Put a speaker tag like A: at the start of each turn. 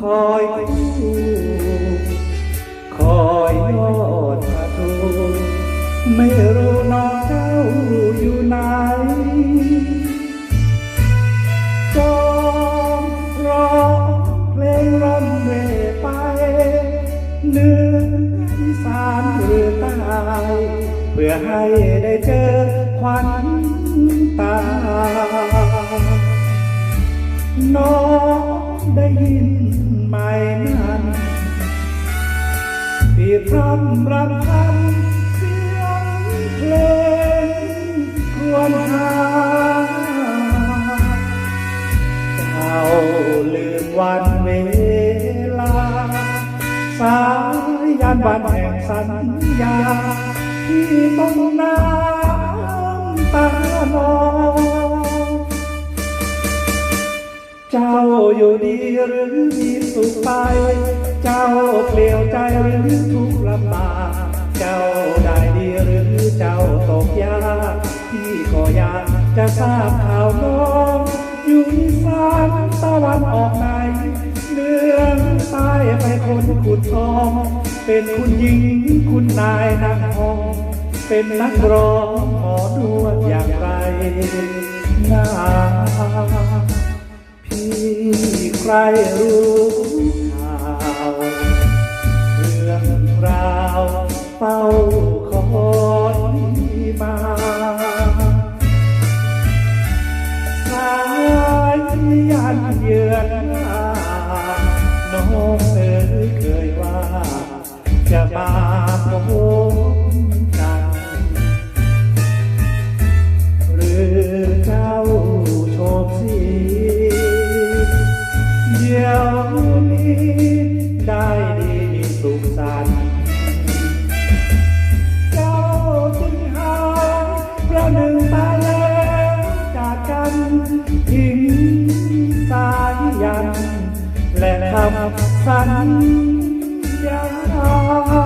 A: คอยคู่คอยยอดพระทูไม่รู้น้องเจ้าอยู่ไหนจอมร้องเพลงร่ำเรไปเนืออีสานหรือใต้เพื่อให้ได้เจอควันตา น้อง ได้ยินไหมนั้นที่พร่ำรำพันเสียงเพลงครวญหาเจ้าลืมวันเวลา สายยานวันแห่งสัญญา ที่ต้องน้ำตานอง เจ้าอยู่ดีหรือมีสุขไป เจ้าเปลี่ยวใจหรือทุกข์ลำบากเจ้าได้ดีหรือเจ้าตกยากพี่ก็อยากจะทราบข่าวน้องอยู่อีสานตะวันออกไหนเมืองใต้ไปคนขุดทอง เป็นคุณหญิงคุณนายนางทอง เป็นนักร้องหมอนวดอย่างไรนา รรู้ข่าวเรื่องราวเฝ้าคอยมาสายยันเยือนน้าน้องเอ๋ยเคยว่าจะมาพบานี้ ได้ดีมีสุขสันต์เจ้าจึงหายประหนึ่งตายแล้วจากกันทิ้งสายยัน และทำสัญญา